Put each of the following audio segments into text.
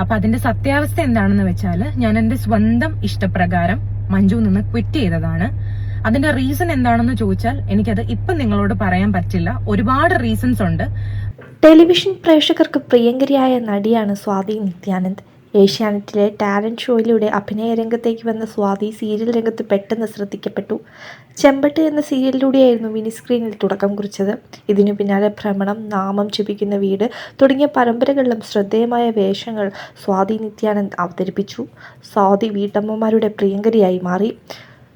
അപ്പൊ അതിന്റെ സത്യാവസ്ഥ എന്താണെന്ന് വെച്ചാൽ ഞാൻ എന്റെ സ്വന്തം ഇഷ്ടപ്രകാരം മഞ്ജു നിന്ന് ക്വിറ്റ് ചെയ്തതാണ്. അതിന്റെ റീസൺ എന്താണെന്ന് ചോദിച്ചാൽ എനിക്കത് ഇപ്പം നിങ്ങളോട് പറയാൻ പറ്റില്ല. ഒരുപാട് റീസൺസ് ഉണ്ട്. ടെലിവിഷൻ പ്രേക്ഷകർക്ക് പ്രിയങ്കരിയായ നടിയാണ് സ്വാതി നിത്യാനന്ദ്. ഏഷ്യാനെറ്റിലെ ടാലന്റ് ഷോയിലൂടെ അഭിനയ രംഗത്തേക്ക് വന്ന സ്വാതി സീരിയൽ രംഗത്ത് പെട്ടെന്ന് ശ്രദ്ധിക്കപ്പെട്ടു. ചെമ്പട്ട് എന്ന സീരിയലിലൂടെയായിരുന്നു മിനി സ്ക്രീനിൽ തുടക്കം കുറിച്ചത്. ഇതിനു പിന്നാലെ ഭ്രമണം നാമം ജപിക്കുന്ന വീട് തുടങ്ങിയ പരമ്പരകളിലും ശ്രദ്ധേയമായ വേഷങ്ങൾ സ്വാതി നിത്യാനന്ദ് അവതരിപ്പിച്ചു. സ്വാതി വീട്ടമ്മമാരുടെ പ്രിയങ്കരിയായി മാറി.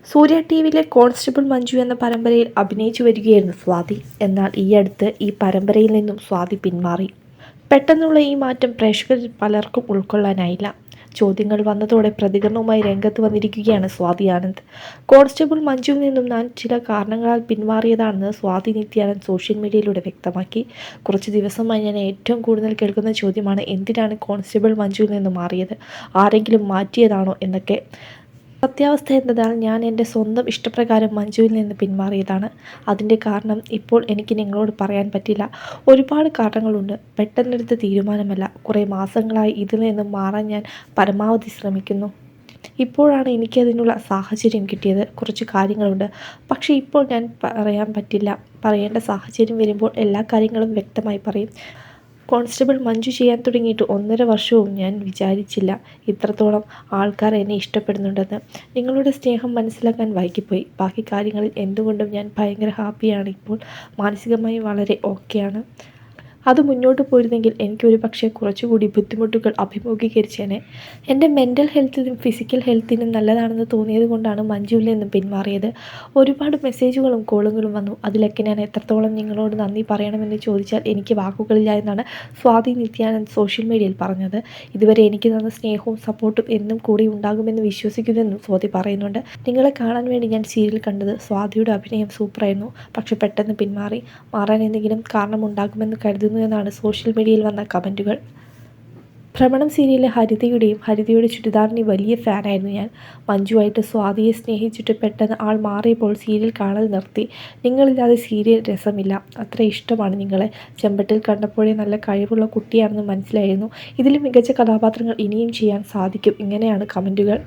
സൂര്യ ടി വിയിലെ കോൺസ്റ്റബിൾ മഞ്ജു എന്ന പരമ്പരയിൽ അഭിനയിച്ചു വരികയായിരുന്നു സ്വാതി. എന്നാൽ ഈ അടുത്ത് ഈ പരമ്പരയിൽ നിന്നും സ്വാതി പിന്മാറി. പെട്ടെന്നുള്ള ഈ മാറ്റം പ്രേക്ഷകരിൽ പലർക്കും ഉൾക്കൊള്ളാനായില്ല. ചോദ്യങ്ങൾ വന്നതോടെ പ്രതികരണവുമായി രംഗത്ത് വന്നിരിക്കുകയാണ് സ്വാതി ആനന്ദ്. കോൺസ്റ്റബിൾ മഞ്ജുവിൽ നിന്നും ഞാൻ ചില കാരണങ്ങളാൽ പിന്മാറിയതാണെന്ന് സ്വാതി നിത്യാനന്ദ് സോഷ്യൽ മീഡിയയിലൂടെ വ്യക്തമാക്കി. കുറച്ച് ദിവസമായി ഞാൻ ഏറ്റവും കൂടുതൽ കേൾക്കുന്ന ചോദ്യമാണ് എന്തിനാണ് കോൺസ്റ്റബിൾ മഞ്ജുവിൽ നിന്ന് മാറിയത്? ആരെങ്കിലും മാറ്റിയതാണോ എന്നൊക്കെ. സത്യാവസ്ഥ എന്നതാൽ ഞാൻ എന്റെ സ്വന്തം ഇഷ്ടപ്രകാരം മഞ്ജുവിൽ നിന്ന് പിന്മാറിയതാണ്. അതിന്റെ കാരണം ഇപ്പോൾ എനിക്ക് നിങ്ങളോട് പറയാൻ പറ്റില്ല. ഒരുപാട് കാരണങ്ങളുണ്ട്. പെട്ടെന്നെടുത്ത തീരുമാനമല്ല. കുറേ മാസങ്ങളായി ഇതിൽ നിന്നും മാറാൻ ഞാൻ പരമാവധി ശ്രമിക്കുന്നു. ഇപ്പോഴാണ് എനിക്കതിനുള്ള സാഹചര്യം കിട്ടിയത്. കുറച്ച് കാര്യങ്ങളുണ്ട്. പക്ഷേ ഇപ്പോൾ ഞാൻ പറയാൻ പറ്റില്ല. പറയേണ്ട സാഹചര്യം വരുമ്പോൾ എല്ലാ കാര്യങ്ങളും വ്യക്തമായി പറയും. കോൺസ്റ്റബിൾ മഞ്ജു ചെയ്യാൻ തുടങ്ങിയിട്ട് ഒന്നര വർഷവും ഞാൻ വിചാരിച്ചില്ല. ഇത്രത്തോളം ആൾക്കാർ എന്നെ ഇഷ്ടപ്പെടുന്നുണ്ടെന്ന്. നിങ്ങളുടെ സ്നേഹം മനസ്സിലാക്കാൻ വൈകിപ്പോയി. ബാക്കി കാര്യങ്ങളിൽ എന്തുകൊണ്ടും ഞാൻ ഭയങ്കര ഹാപ്പിയാണ് ഇപ്പോൾ. മാനസികമായി വളരെ ഓക്കെയാണ്. അത് മുന്നോട്ട് പോയിരുന്നെങ്കിൽ എനിക്കൊരു പക്ഷേ കുറച്ചുകൂടി ബുദ്ധിമുട്ടുകൾ അഭിമുഖീകരിച്ചേനെ. എന്റെ മെന്റൽ ഹെൽത്തിനും ഫിസിക്കൽ ഹെൽത്തിനും നല്ലതാണെന്ന് തോന്നിയത് കൊണ്ടാണ് മഞ്ജുവിൽ നിന്നും പിന്മാറിയത്. ഒരുപാട് മെസ്സേജുകളും കോളുകളും വന്നു. അതിലൊക്കെ ഞാൻ എത്രത്തോളം നിങ്ങളോട് നന്ദി പറയണമെന്ന് ചോദിച്ചാൽ എനിക്ക് വാക്കുകളില്ല എന്നാണ് സ്വാതി നിത്യാനന്ദ് സോഷ്യൽ മീഡിയയിൽ പറഞ്ഞത്. ഇതുവരെ എനിക്ക് തന്ന സ്നേഹവും സപ്പോർട്ടും എന്നും കൂടി ഉണ്ടാകുമെന്ന് വിശ്വസിക്കുന്നുവെന്നും സ്വാതി പറയുന്നുണ്ട്. നിങ്ങളെ കാണാൻ വേണ്ടി ഞാൻ സീരിയൽ കണ്ടത് സ്വാതിയുടെ അഭിനയം സൂപ്പറായിരുന്നു പക്ഷെ പെട്ടെന്ന് പിന്മാറി. മാറാൻ എന്തെങ്കിലും കാരണമുണ്ടാകുമെന്ന് കരുതുന്നു. എന്നാണ് സോഷ്യൽ മീഡിയയിൽ വന്ന കമന്റുകൾ. ഭ്രമണം സീരിയലിലെ ഹരിതയുടെയും ഹരിതയുടെ ചുരിദാറിന്റെയും വലിയ ഫാനായിരുന്നു ഞാൻ. മഞ്ജുവായിട്ട് സ്വാതിയെ സ്നേഹിച്ചിട്ട് പെട്ടെന്ന് ആൾ മാറിയപ്പോൾ സീരിയൽ കാണൽ നിർത്തി. നിങ്ങളില്ലാതെ സീരിയൽ രസമില്ല. അത്ര ഇഷ്ടമാണ് നിങ്ങളെ. ചെമ്പട്ടിൽ കണ്ടപ്പോഴേ നല്ല കഴിവുള്ള കുട്ടിയാണെന്ന് മനസ്സിലായിരുന്നു. ഇതിലും മികച്ച കഥാപാത്രങ്ങൾ ഇനിയും ചെയ്യാൻ സാധിക്കും. ഇങ്ങനെയാണ് കമന്റുകൾ.